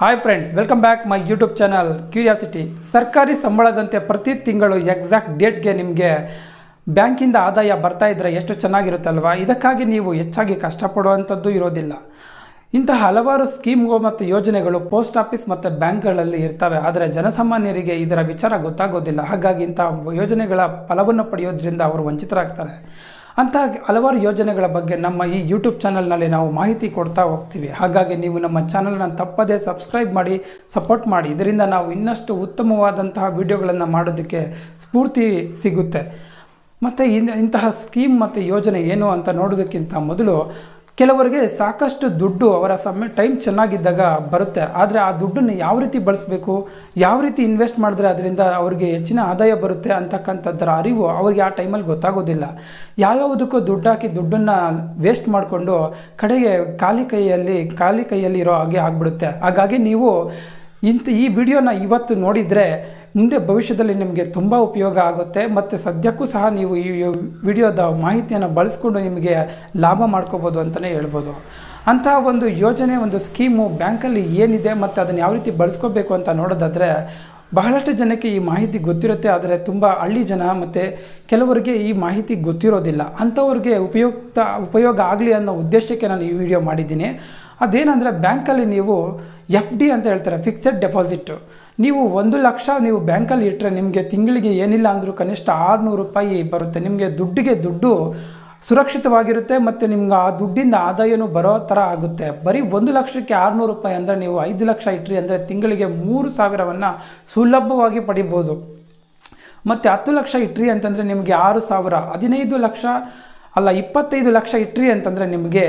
Hi friends welcome back my YouTube channel curiosity ಸರ್ಕಾರಿ ಸಂಬಳದಂತೆ ಪ್ರತಿ ತಿಂಗಳು ಎಕ್ಸಾಕ್ಟ್ ಡೇಟ್ಗೆ ನಿಮಗೆ ಬ್ಯಾಂಕಿಂದ ಆದಾಯ ಬರ್ತಾ ಇದ್ದರೆ ಎಷ್ಟು ಚೆನ್ನಾಗಿರುತ್ತಲ್ವಾ ಇದಕ್ಕಾಗಿ ನೀವು ಹೆಚ್ಚಾಗಿ ಕಷ್ಟಪಡುವಂಥದ್ದು ಇರೋದಿಲ್ಲ. ಇಂತಹ ಹಲವಾರು ಸ್ಕೀಮ್ಗಳು ಮತ್ತು ಯೋಜನೆಗಳು ಪೋಸ್ಟ್ ಆಫೀಸ್ ಮತ್ತು ಬ್ಯಾಂಕ್ಗಳಲ್ಲಿ ಇರ್ತವೆ. ಆದರೆ ಜನಸಾಮಾನ್ಯರಿಗೆ ಇದರ ವಿಚಾರ ಗೊತ್ತಾಗೋದಿಲ್ಲ. ಹಾಗಾಗಿ ಇಂಥ ಯೋಜನೆಗಳ ಫಲವನ್ನು ಪಡೆಯೋದ್ರಿಂದ ಅವರು ವಂಚಿತರಾಗ್ತಾರೆ. ಅಂತಹ ಹಲವಾರು ಯೋಜನೆಗಳ ಬಗ್ಗೆ ನಮ್ಮ ಈ ಯೂಟ್ಯೂಬ್ ಚಾನಲ್ನಲ್ಲಿ ನಾವು ಮಾಹಿತಿ ಕೊಡ್ತಾ ಹೋಗ್ತೀವಿ. ಹಾಗಾಗಿ ನೀವು ನಮ್ಮ ಚಾನಲ್ನ ತಪ್ಪದೇ ಸಬ್ಸ್ಕ್ರೈಬ್ ಮಾಡಿ ಸಪೋರ್ಟ್ ಮಾಡಿ. ಇದರಿಂದ ನಾವು ಇನ್ನಷ್ಟು ಉತ್ತಮವಾದಂತಹ ವಿಡಿಯೋಗಳನ್ನು ಮಾಡೋದಕ್ಕೆ ಸ್ಫೂರ್ತಿ ಸಿಗುತ್ತೆ. ಮತ್ತು ಇಂತಹ ಸ್ಕೀಮ್ ಮತ್ತು ಯೋಜನೆ ಏನು ಅಂತ ನೋಡೋದಕ್ಕಿಂತ ಮೊದಲು ಕೆಲವರಿಗೆ ಸಾಕಷ್ಟು ದುಡ್ಡು ಅವರ ಸಮಯ ಟೈಮ್ ಚೆನ್ನಾಗಿದ್ದಾಗ ಬರುತ್ತೆ. ಆದರೆ ಆ ದುಡ್ಡನ್ನು ಯಾವ ರೀತಿ ಬಳಸಬೇಕು, ಯಾವ ರೀತಿ ಇನ್ವೆಸ್ಟ್ ಮಾಡಿದ್ರೆ ಅದರಿಂದ ಅವರಿಗೆ ಹೆಚ್ಚಿನ ಆದಾಯ ಬರುತ್ತೆ ಅಂತಕ್ಕಂಥದ್ದರ ಅರಿವು ಅವ್ರಿಗೆ ಆ ಟೈಮಲ್ಲಿ ಗೊತ್ತಾಗೋದಿಲ್ಲ. ಯಾವ್ಯಾವುದಕ್ಕೂ ದುಡ್ಡು ಹಾಕಿ ದುಡ್ಡನ್ನು ವೇಸ್ಟ್ ಮಾಡಿಕೊಂಡು ಕಡೆಗೆ ಖಾಲಿ ಕೈಯಲ್ಲಿ ಖಾಲಿ ಕೈಯಲ್ಲಿ ಇರೋ ಹಾಗೆ ಆಗಿಬಿಡುತ್ತೆ. ಹಾಗಾಗಿ ನೀವು ಇಂಥ ಈ ವಿಡಿಯೋನ ಇವತ್ತು ನೋಡಿದರೆ ಮುಂದೆ ಭವಿಷ್ಯದಲ್ಲಿ ನಿಮಗೆ ತುಂಬ ಉಪಯೋಗ ಆಗುತ್ತೆ. ಮತ್ತು ಸದ್ಯಕ್ಕೂ ಸಹ ನೀವು ಈ ವಿಡಿಯೋದ ಮಾಹಿತಿಯನ್ನು ಬಳಸ್ಕೊಂಡು ನಿಮಗೆ ಲಾಭ ಮಾಡ್ಕೋಬೋದು ಅಂತಲೇ ಹೇಳ್ಬೋದು. ಅಂತಹ ಒಂದು ಯೋಜನೆ, ಒಂದು ಸ್ಕೀಮು ಬ್ಯಾಂಕಲ್ಲಿ ಏನಿದೆ ಮತ್ತು ಅದನ್ನು ಯಾವ ರೀತಿ ಬಳಸ್ಕೋಬೇಕು ಅಂತ ನೋಡೋದಾದರೆ, ಬಹಳಷ್ಟು ಜನಕ್ಕೆ ಈ ಮಾಹಿತಿ ಗೊತ್ತಿರುತ್ತೆ, ಆದರೆ ತುಂಬ ಹಳ್ಳಿ ಜನ ಮತ್ತು ಕೆಲವರಿಗೆ ಈ ಮಾಹಿತಿ ಗೊತ್ತಿರೋದಿಲ್ಲ. ಅಂಥವ್ರಿಗೆ ಉಪಯುಕ್ತ, ಉಪಯೋಗ ಆಗಲಿ ಅನ್ನೋ ಉದ್ದೇಶಕ್ಕೆ ನಾನು ಈ ವಿಡಿಯೋ ಮಾಡಿದ್ದೀನಿ. ಅದೇನೆಂದರೆ ಬ್ಯಾಂಕಲ್ಲಿ ನೀವು ಎಫ್ ಡಿ ಅಂತ ಹೇಳ್ತಾರೆ ಫಿಕ್ಸೆಡ್ ಡೆಪಾಸಿಟ್ಟು ನೀವು ಒಂದು ಲಕ್ಷ ನೀವು ಬ್ಯಾಂಕಲ್ಲಿ ಇಟ್ಟರೆ ನಿಮಗೆ ತಿಂಗಳಿಗೆ ಏನಿಲ್ಲ ಅಂದರೂ ಕನಿಷ್ಠ ಆರುನೂರು ರೂಪಾಯಿ ಬರುತ್ತೆ. ನಿಮಗೆ ದುಡ್ಡಿಗೆ ದುಡ್ಡು ಸುರಕ್ಷಿತವಾಗಿರುತ್ತೆ ಮತ್ತು ನಿಮ್ಗೆ ಆ ದುಡ್ಡಿಂದ ಆದಾಯನೂ ಬರೋ ಥರ ಆಗುತ್ತೆ. ಬರೀ ಒಂದು ಲಕ್ಷಕ್ಕೆ ಆರುನೂರು ರೂಪಾಯಿ ಅಂದರೆ ನೀವು ಐದು ಲಕ್ಷ ಇಟ್ರಿ ಅಂದರೆ ತಿಂಗಳಿಗೆ ಮೂರು ಸಾವಿರವನ್ನು ಸುಲಭವಾಗಿ ಪಡಿಬೋದು. ಮತ್ತು ಹತ್ತು ಲಕ್ಷ ಇಟ್ರಿ ಅಂತಂದರೆ ನಿಮಗೆ ಆರು ಸಾವಿರ, ಹದಿನೈದು ಲಕ್ಷ ಅಲ್ಲ ಇಪ್ಪತ್ತೈದು ಲಕ್ಷ ಇಟ್ರಿ ಅಂತಂದರೆ ನಿಮಗೆ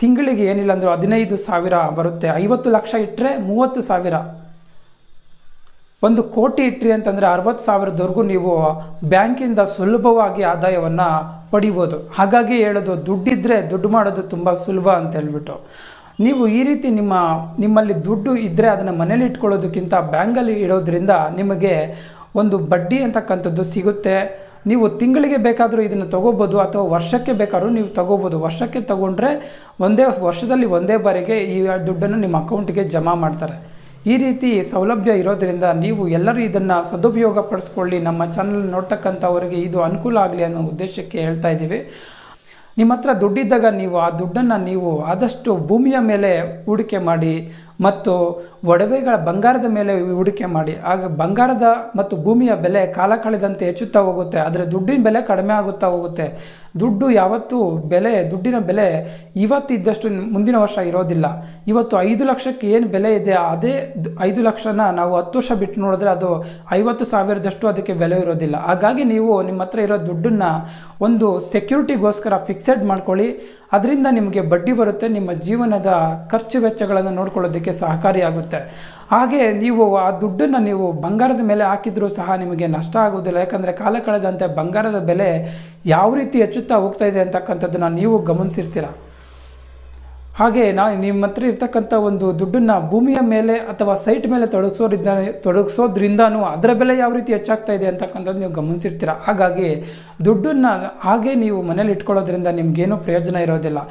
ತಿಂಗಳಿಗೆ ಏನಿಲ್ಲ ಅಂದರೂ ಹದಿನೈದು ಸಾವಿರ ಬರುತ್ತೆ. ಐವತ್ತು ಲಕ್ಷ ಇಟ್ಟರೆ ಮೂವತ್ತು ಸಾವಿರ. ಒಂದು ಕೋಟಿ ಇಟ್ರಿ ಅಂತಂದರೆ ಅರವತ್ತು ಸಾವಿರದವರೆಗೂ ನೀವು ಬ್ಯಾಂಕಿಂದ ಸುಲಭವಾಗಿ ಆದಾಯವನ್ನು ಪಡಿಬೋದು. ಹಾಗಾಗಿ ಹೇಳೋದು ದುಡ್ಡಿದ್ದರೆ ದುಡ್ಡು ಮಾಡೋದು ತುಂಬ ಸುಲಭ ಅಂತ ಹೇಳ್ಬಿಟ್ಟು. ನೀವು ಈ ರೀತಿ ನಿಮ್ಮ, ನಿಮ್ಮಲ್ಲಿ ದುಡ್ಡು ಇದ್ದರೆ ಅದನ್ನು ಮನೇಲಿ ಇಟ್ಕೊಳ್ಳೋದಕ್ಕಿಂತ ಬ್ಯಾಂಕಲ್ಲಿ ಇಡೋದ್ರಿಂದ ನಿಮಗೆ ಒಂದು ಬಡ್ಡಿ ಅಂತಕ್ಕಂಥದ್ದು ಸಿಗುತ್ತೆ. ನೀವು ತಿಂಗಳಿಗೆ ಬೇಕಾದರೂ ಇದನ್ನು ತಗೋಬೋದು ಅಥವಾ ವರ್ಷಕ್ಕೆ ಬೇಕಾದರೂ ನೀವು ತಗೋಬೋದು. ವರ್ಷಕ್ಕೆ ತಗೊಂಡ್ರೆ ಒಂದೇ, ವರ್ಷದಲ್ಲಿ ಒಂದೇ ಬಾರಿಗೆ ಈ ದುಡ್ಡನ್ನು ನಿಮ್ಮ ಅಕೌಂಟಿಗೆ ಜಮಾ ಮಾಡ್ತಾರೆ. ಈ ರೀತಿ ಸೌಲಭ್ಯ ಇರೋದರಿಂದ ನೀವು ಎಲ್ಲರೂ ಇದನ್ನು ಸದುಪಯೋಗ ಪಡಿಸ್ಕೊಳ್ಳಿ ನಮ್ಮ ಚಾನಲ್ ನೋಡ್ತಕ್ಕಂಥವರಿಗೆ ಇದು ಅನುಕೂಲ ಆಗಲಿ ಅನ್ನೋ ಉದ್ದೇಶಕ್ಕೆ ಹೇಳ್ತಾ ಇದ್ದೀವಿ. ನಿಮ್ಮ ಹತ್ರ ದುಡ್ಡಿದ್ದಾಗ ನೀವು ಆ ದುಡ್ಡನ್ನು ನೀವು ಆದಷ್ಟು ಭೂಮಿಯ ಮೇಲೆ ಹೂಡಿಕೆ ಮಾಡಿ ಮತ್ತು ಒಡವೆಗಳ ಬಂಗಾರದ ಮೇಲೆ ಹೂಡಿಕೆ ಮಾಡಿ. ಆಗ ಬಂಗಾರದ ಮತ್ತು ಭೂಮಿಯ ಬೆಲೆ ಕಾಲ ಕಳೆದಂತೆ ಹೆಚ್ಚುತ್ತಾ ಹೋಗುತ್ತೆ. ಆದರೆ ದುಡ್ಡಿನ ಬೆಲೆ ಕಡಿಮೆ ಆಗುತ್ತಾ ಹೋಗುತ್ತೆ. ದುಡ್ಡು ಯಾವತ್ತೂ ಬೆಲೆ, ದುಡ್ಡಿನ ಬೆಲೆ ಇವತ್ತಿದ್ದಷ್ಟು ಮುಂದಿನ ವರ್ಷ ಇರೋದಿಲ್ಲ. ಇವತ್ತು ಐದು ಲಕ್ಷಕ್ಕೆ ಏನು ಬೆಲೆ ಇದೆ, ಅದೇ ಐದು ಲಕ್ಷನ ನಾವು ಹತ್ತು ವರ್ಷ ಬಿಟ್ಟು ನೋಡಿದ್ರೆ ಅದು ಐವತ್ತು ಸಾವಿರದಷ್ಟು ಅದಕ್ಕೆ ಬೆಲೆ ಇರೋದಿಲ್ಲ. ಹಾಗಾಗಿ ನೀವು ನಿಮ್ಮ ಹತ್ರ ಇರೋ ದುಡ್ಡನ್ನು ಒಂದು ಸೆಕ್ಯೂರಿಟಿಗೋಸ್ಕರ ಫಿಕ್ಸೆಡ್ ಮಾಡ್ಕೊಳ್ಳಿ. ಅದರಿಂದ ನಿಮಗೆ ಬಡ್ಡಿ ಬರುತ್ತೆ, ನಿಮ್ಮ ಜೀವನದ ಖರ್ಚು ವೆಚ್ಚಗಳನ್ನು ನೋಡ್ಕೊಳ್ಳೋದಕ್ಕೆ ಸಹಕಾರಿಯಾಗುತ್ತೆ ಹಾಗೆ ನೀವು ಆ ದುಡ್ಡನ್ನು ನೀವು ಬಂಗಾರದ ಮೇಲೆ ಹಾಕಿದರೂ ಸಹ ನಿಮಗೆ ನಷ್ಟ ಆಗುವುದಿಲ್ಲ. ಯಾಕಂದರೆ ಕಾಲ ಕಳೆದಂತೆ ಬಂಗಾರದ ಬೆಲೆ ಯಾವ ರೀತಿ ಹೆಚ್ಚುತ್ತಾ ಹೋಗ್ತಾ ಇದೆ ಅಂತಕ್ಕಂಥದ್ದನ್ನು ನೀವು ಗಮನಿಸಿರ್ತೀರ. ಹಾಗೆ ನಾ ನಿಮ್ಮ ಹತ್ರ ಇರ್ತಕ್ಕಂಥ ಒಂದು ದುಡ್ಡನ್ನು ಭೂಮಿಯ ಮೇಲೆ ಅಥವಾ ಸೈಟ್ ಮೇಲೆ ತೊಡಗಿಸೋದ್ರಿಂದ, ತೊಡಗಿಸೋದ್ರಿಂದನೂ ಅದರ ಬೆಲೆ ಯಾವ ರೀತಿ ಹೆಚ್ಚಾಗ್ತಾ ಇದೆ ಅಂತಕ್ಕಂಥದ್ದು ನೀವು ಗಮನಿಸಿರ್ತೀರ. ಹಾಗಾಗಿ ದುಡ್ಡನ್ನು ಹಾಗೆ ನೀವು ಮನೇಲಿ ಇಟ್ಕೊಳ್ಳೋದ್ರಿಂದ ನಿಮಗೇನೂ ಪ್ರಯೋಜನ ಇರೋದಿಲ್ಲ.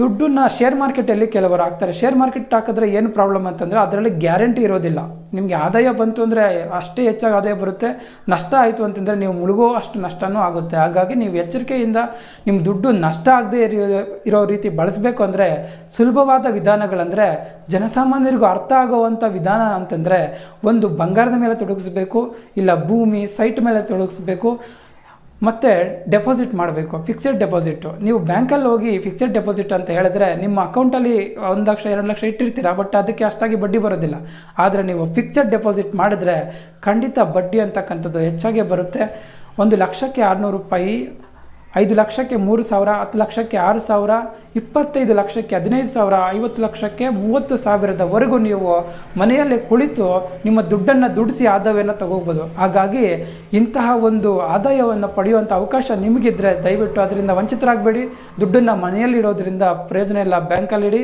ದುಡ್ಡನ್ನು ಶೇರ್ ಮಾರ್ಕೆಟಲ್ಲಿ ಕೆಲವರು ಹಾಕ್ತಾರೆ. ಶೇರ್ ಮಾರ್ಕೆಟ್ ಹಾಕಿದ್ರೆ ಏನು ಪ್ರಾಬ್ಲಮ್ ಅಂತಂದರೆ ಅದರಲ್ಲಿ ಗ್ಯಾರಂಟಿ ಇರೋದಿಲ್ಲ. ನಿಮಗೆ ಆದಾಯ ಬಂತು ಅಂದರೆ ಅಷ್ಟೇ ಹೆಚ್ಚಾಗಿ ಆದಾಯ ಬರುತ್ತೆ. ನಷ್ಟ ಆಯಿತು ಅಂತಂದರೆ ನೀವು ಮುಳುಗೋ ಅಷ್ಟು ನಷ್ಟವೂ ಆಗುತ್ತೆ. ಹಾಗಾಗಿ ನೀವು ಎಚ್ಚರಿಕೆಯಿಂದ ನಿಮ್ಮ ದುಡ್ಡು ನಷ್ಟ ಆಗದೆ ಇರೋ ರೀತಿ ಬಳಸಬೇಕು ಅಂದರೆ ಸುಲಭವಾದ ವಿಧಾನಗಳಂದರೆ ಜನಸಾಮಾನ್ಯರಿಗೂ ಅರ್ಥ ಆಗುವಂಥ ವಿಧಾನ ಅಂತಂದರೆ ಒಂದು ಬಂಗಾರದ ಮೇಲೆ ತೊಡಗಿಸ್ಬೇಕು, ಇಲ್ಲ ಭೂಮಿ ಸೈಟ್ ಮೇಲೆ ತೊಡಗಿಸ್ಬೇಕು. ಮತ್ತು ಡೆಪಾಸಿಟ್ ಮಾಡಬೇಕು ಫಿಕ್ಸೆಡ್ ಡೆಪಾಸಿಟು ನೀವು ಬ್ಯಾಂಕಲ್ಲಿ ಹೋಗಿ ಫಿಕ್ಸೆಡ್ ಡೆಪಾಸಿಟ್ ಅಂತ ಹೇಳಿದ್ರೆ ನಿಮ್ಮ ಅಕೌಂಟಲ್ಲಿ ಒಂದು ಲಕ್ಷ, ಎರಡು ಲಕ್ಷ ಇಟ್ಟಿರ್ತೀರ, ಬಟ್ ಅದಕ್ಕೆ ಅಷ್ಟಾಗಿ ಬಡ್ಡಿ ಬರೋದಿಲ್ಲ. ಆದರೆ ನೀವು ಫಿಕ್ಸೆಡ್ ಡೆಪಾಸಿಟ್ ಮಾಡಿದ್ರೆ ಖಂಡಿತ ಬಡ್ಡಿ ಅಂತಕ್ಕಂಥದ್ದು ಹೆಚ್ಚಾಗೇ ಬರುತ್ತೆ. ಒಂದು ಲಕ್ಷಕ್ಕೆ ಆರುನೂರು ರೂಪಾಯಿ ಐದು ಲಕ್ಷಕ್ಕೆ ಮೂರು ಸಾವಿರ, ಹತ್ತು ಲಕ್ಷಕ್ಕೆ ಆರು ಸಾವಿರ, ಇಪ್ಪತ್ತೈದು ಲಕ್ಷಕ್ಕೆ ಹದಿನೈದು ಸಾವಿರ, ಐವತ್ತು ಲಕ್ಷಕ್ಕೆ ಮೂವತ್ತು ಸಾವಿರದವರೆಗೂ ನೀವು ಮನೆಯಲ್ಲೇ ಕುಳಿತು ನಿಮ್ಮ ದುಡ್ಡನ್ನು ದುಡಿಸಿ ಆದಾಯವನ್ನು ತಗೋಬೋದು. ಹಾಗಾಗಿ ಇಂತಹ ಒಂದು ಆದಾಯವನ್ನು ಪಡೆಯುವಂಥ ಅವಕಾಶ ನಿಮಗಿದ್ರೆ ದಯವಿಟ್ಟು ಅದರಿಂದ ವಂಚಿತರಾಗಬೇಡಿ. ದುಡ್ಡನ್ನು ಮನೆಯಲ್ಲಿಡೋದ್ರಿಂದ ಪ್ರಯೋಜನ ಇಲ್ಲ. ಬ್ಯಾಂಕಲ್ಲಿಡಿ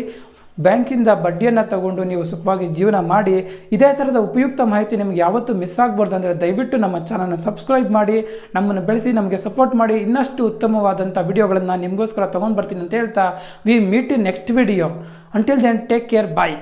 ಬ್ಯಾಂಕಿಂದ ಬಡ್ಡಿಯನ್ನು ತಗೊಂಡು ನೀವು ಸುಖವಾಗಿ ಜೀವನ ಮಾಡಿ, ಇದೇ ಥರದ ಉಪಯುಕ್ತ ಮಾಹಿತಿ ನಿಮಗೆ ಯಾವತ್ತೂ ಮಿಸ್ ಆಗಬಾರ್ದು ಅಂದರೆ ದಯವಿಟ್ಟು ನಮ್ಮ ಚಾನಲ್ನ ಸಬ್ಸ್ಕ್ರೈಬ್ ಮಾಡಿ, ನಮ್ಮನ್ನು ಬೆಳೆಸಿ, ನಮಗೆ ಸಪೋರ್ಟ್ ಮಾಡಿ. ಇನ್ನಷ್ಟು ಉತ್ತಮವಾದಂಥ ವಿಡಿಯೋಗಳನ್ನು ನಿಮಗೋಸ್ಕರ ತೊಗೊಂಡು ಬರ್ತೀನಿ ಅಂತ ಹೇಳ್ತಾ we meet in next video until then take care bye